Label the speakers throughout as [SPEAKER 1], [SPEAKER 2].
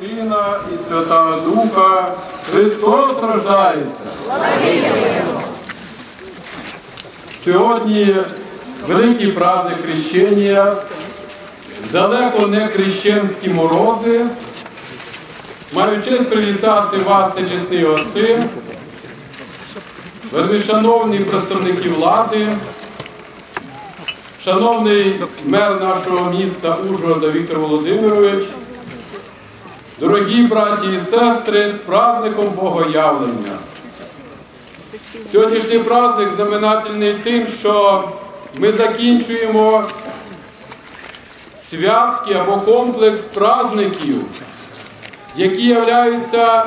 [SPEAKER 1] Сина і Святого Духа, Христос рождається. Сьогодні великий праздник хрещення, далеко не хрещенські морози. Маю честь привітати вас, чесні отці, шановні представники влади, шановний мер нашого міста Ужгорода Віктор Володимирович, дорогі браті і сестри, з праздником Богоявлення. Сьогоднішній праздник знаменательний тим, що ми закінчуємо святки або комплекс праздників, які являються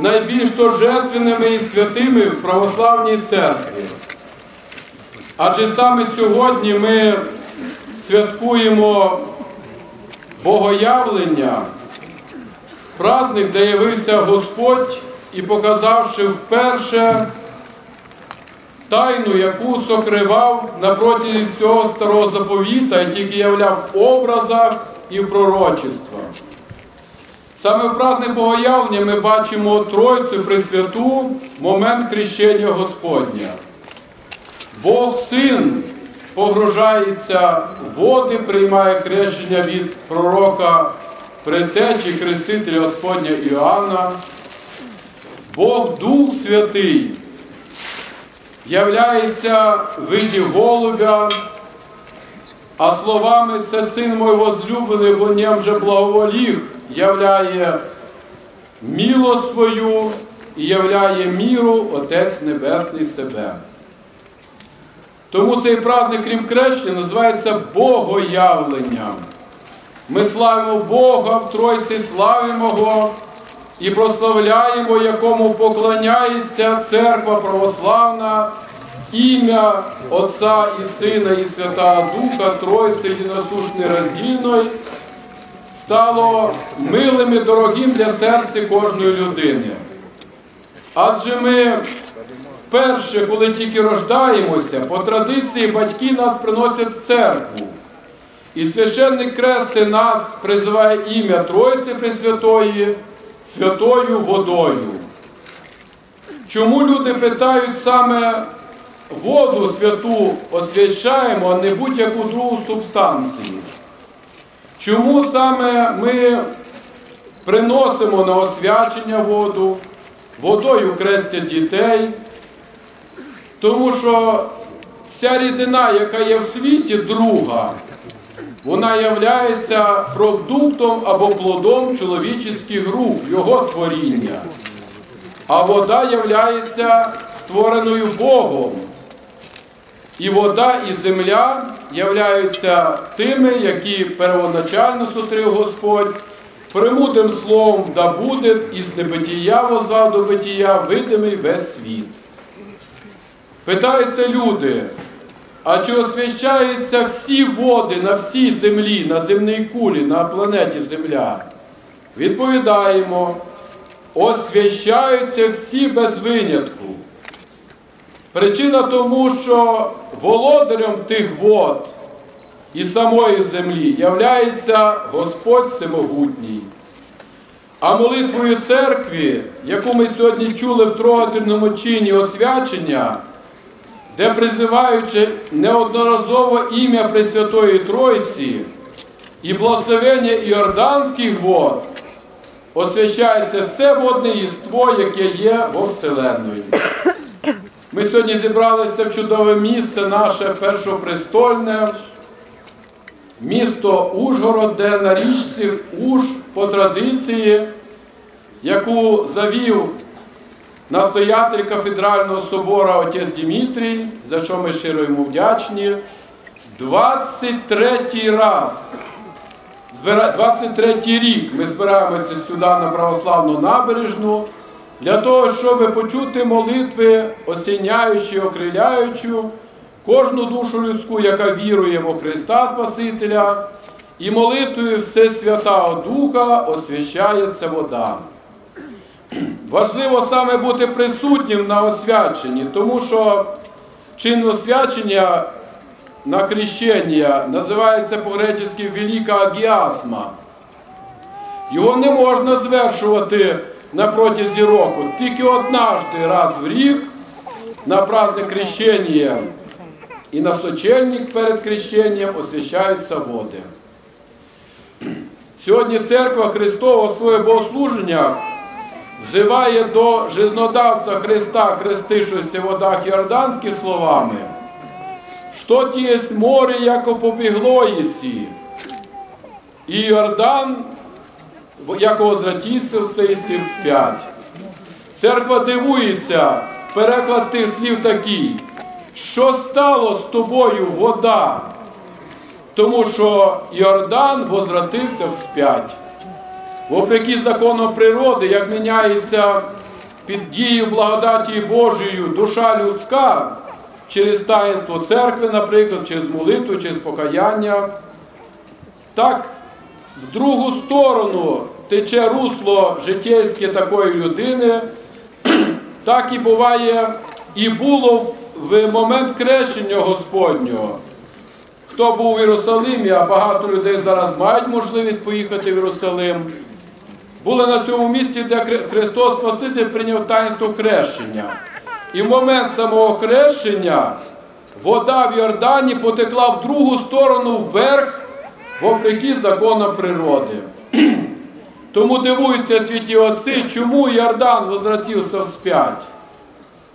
[SPEAKER 1] найбільш торжественними і святими в православній церкві. Адже саме сьогодні ми святкуємо Богоявлення, праздник, де явився Господь і показавши вперше тайну, яку сокривав на протязі всього старого заповіта і тільки являв в образах і в пророчествах. Саме в праздник Богоявлення ми бачимо Тройцю Пресвяту момент хрещення Господня. Бог син погружається в води, приймає хрещення від пророка предтечі Хрестителя Господня Іоанна. Бог Дух Святий являється в виді голубя, а словами «Це син мой возлюблений, во нем же благоволів, являє міло свою і являє міру Отець Небесний себе. Тому цей праздник, крім крещення, називається Богоявленням. Ми славимо Бога в Тройці, славимо Його і прославляємо, якому поклоняється церква православна, ім'я Отця і Сина, і Святого Духа, Тройці єдиносушної роздільної, стало милим і дорогим для серця кожної людини. Адже ми вперше, коли тільки рождаємося, по традиції батьки нас приносять в церкву. І священник крести нас призиває ім'я Тройці Пресвятої святою водою. Чому люди питають саме воду святу освящаємо, а не будь-яку другу субстанцію? Чому саме ми приносимо на освячення воду, водою крестять дітей? Тому що вся рідина, яка є в світі, друга, вона являється продуктом або плодом чоловічих рук, його творіння. А вода являється створеною Богом. І вода, і земля являються тими, які первоначально сотрив Господь, премудрим словом да буде, із небитія возвав до битія, видимий весь світ. Питаються люди, а чи освящаються всі води на всій землі, на земній кулі, на планеті Земля? Відповідаємо, освящаються всі без винятку. Причина тому, що володарем тих вод і самої землі являється Господь Всемогутній. А молитвою церкві, яку ми сьогодні чули в трогательному чині освячення, де призиваючи неодноразово ім'я Пресвятої Тройці і благословення Іорданських вод, освячається все водне єство, яке є во Вселенної. Ми сьогодні зібралися в чудове місто, наше першопрестольне, місто Ужгород, де на річці Уж по традиції, яку завів настоятель кафедрального собора отець Дмитрій, за що ми щиро йому вдячні, 23 раз, 23 рік ми збираємося сюди на православну набережну для того, щоб почути молитви, осінняючи, окриляючи кожну душу людську, яка вірує во Христа Спасителя, і молитвою Всесвятого Духа освящається вода. Важливо саме бути присутнім на освяченні, тому що чин освячення на крещення називається по-гречески велика агіасма. Його не можна звершувати на протязі року. Тільки однажды раз в рік на праздник крещення і на сочельник перед крещенням освящаються води. Сьогодні церква Христова своє богослуження взиває до жизнодавця Христа, крестившися в водах Йорданських словами, що тієсь море, яко побігло єсі, і Йордан, як возвратився і сів сп'ять. Церква дивується, переклад тих слів такий, що стало з тобою вода, тому що Йордан возвратився вспять. Вопреки закону природи, як міняється під дією благодаті Божою душа людська через таїнство церкви, наприклад, через молитву, через покаяння, так в другу сторону тече русло життєвське такої людини, так і буває, і було в момент крещення Господнього. Хто був в Єрусалимі, а багато людей зараз мають можливість поїхати в Єрусалим, були на цьому місці, де Христос Спаситель прийняв таїнство хрещення. І в момент самого хрещення вода в Йордані потекла в другу сторону вверх, вопреки законам природи. Тому дивуються святі отці, чому Йордан возвратився вспять.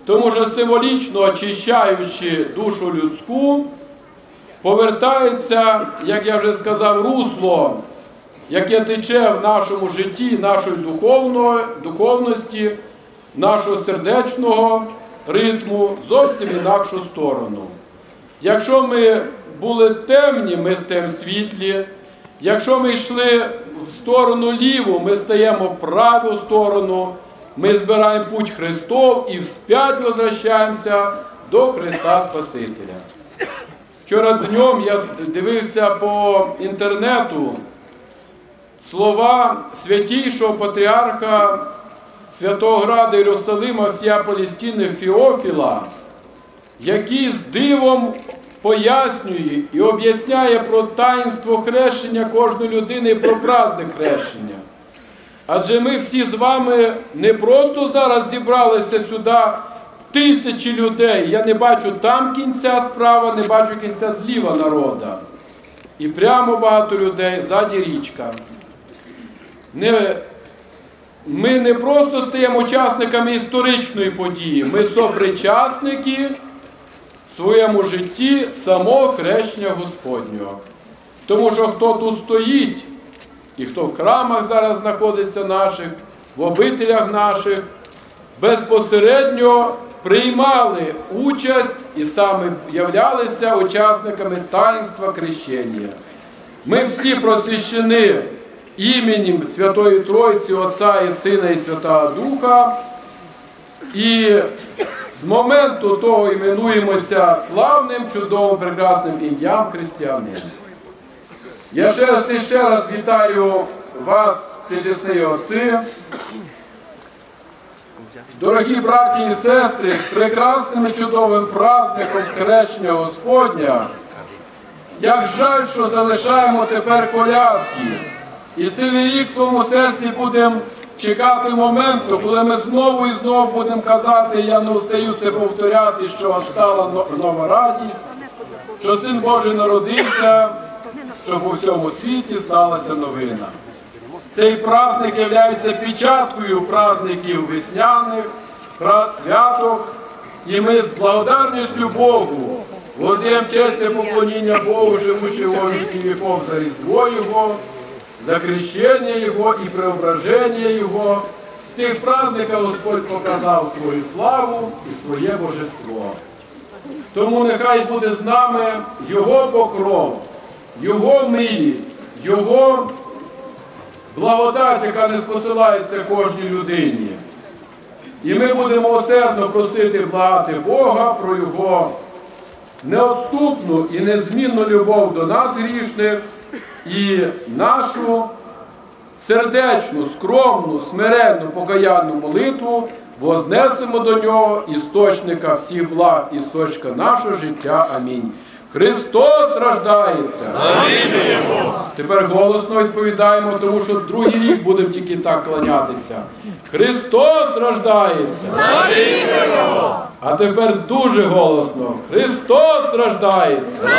[SPEAKER 1] Тому що символічно очищаючи душу людську, повертається, як я вже сказав, русло, яке тече в нашому житті, нашої духовності, нашого сердечного ритму, зовсім інакшу сторону. Якщо ми були темні, ми стаємо світлі. Якщо ми йшли в сторону ліву, ми стаємо в праву сторону, ми збираємо путь Христов і вспять возвращаємося до Христа Спасителя. Вчора днем я дивився по інтернету слова святійшого патріарха Святого Града Єрусалима всія Палістини Фіофіла, який з дивом пояснює і об'ясняє про таїнство хрещення кожної людини і про праздник хрещення. Адже ми всі з вами не просто зараз зібралися сюди тисячі людей. Я не бачу там кінця справа, не бачу кінця зліва народа. І прямо багато людей ззаді річка. Не, Ми не просто стаємо учасниками історичної події, ми сопричасники в своєму житті самого хрещення Господнього. Тому що хто тут стоїть, і хто в храмах зараз знаходиться наших, в обителях наших, безпосередньо приймали участь і саме являлися учасниками таїнства крещення. Ми всі просвящені іменем Святої Тройці, Отця і Сина і Святого Духа. І з моменту того іменуємося славним, чудовим, прекрасним ім'ям християнин. Я ще раз і ще раз вітаю вас, всечесні отці, дорогі браті і сестри, з прекрасним і чудовим праздником хрещення Господня. Як жаль, що залишаємо тепер колядки. І цілий рік в своєму серці будемо чекати моменту, коли ми знову і знову будемо казати, я не устаю це повторяти, що стала нова радість, що Син Божий народився, щоб у всьому світі сталася новина. Цей праздник є печаткою праздників весняних, святок, і ми з благодарністю Богу воздаємо честь поклоніння Богу, живучи в віки віков за Різдво Його за крещення Його і преображення Його. В тих праздниках Господь показав свою славу і своє божество. Тому нехай буде з нами Його покров, Його милість, Його благодать, яка не спосилається кожній людині. І ми будемо усердно просити благати Бога про Його неотступну і незмінну любов до нас грішних і нашу сердечну, скромну, смиренну, покаянну молитву вознесемо до нього істочника всіх благ, істочника нашого життя. Амінь. Христос рождається. Тепер голосно відповідаємо, тому що другий рік будемо тільки так кланятися. Христос рождається. А тепер дуже голосно. Христос рождається.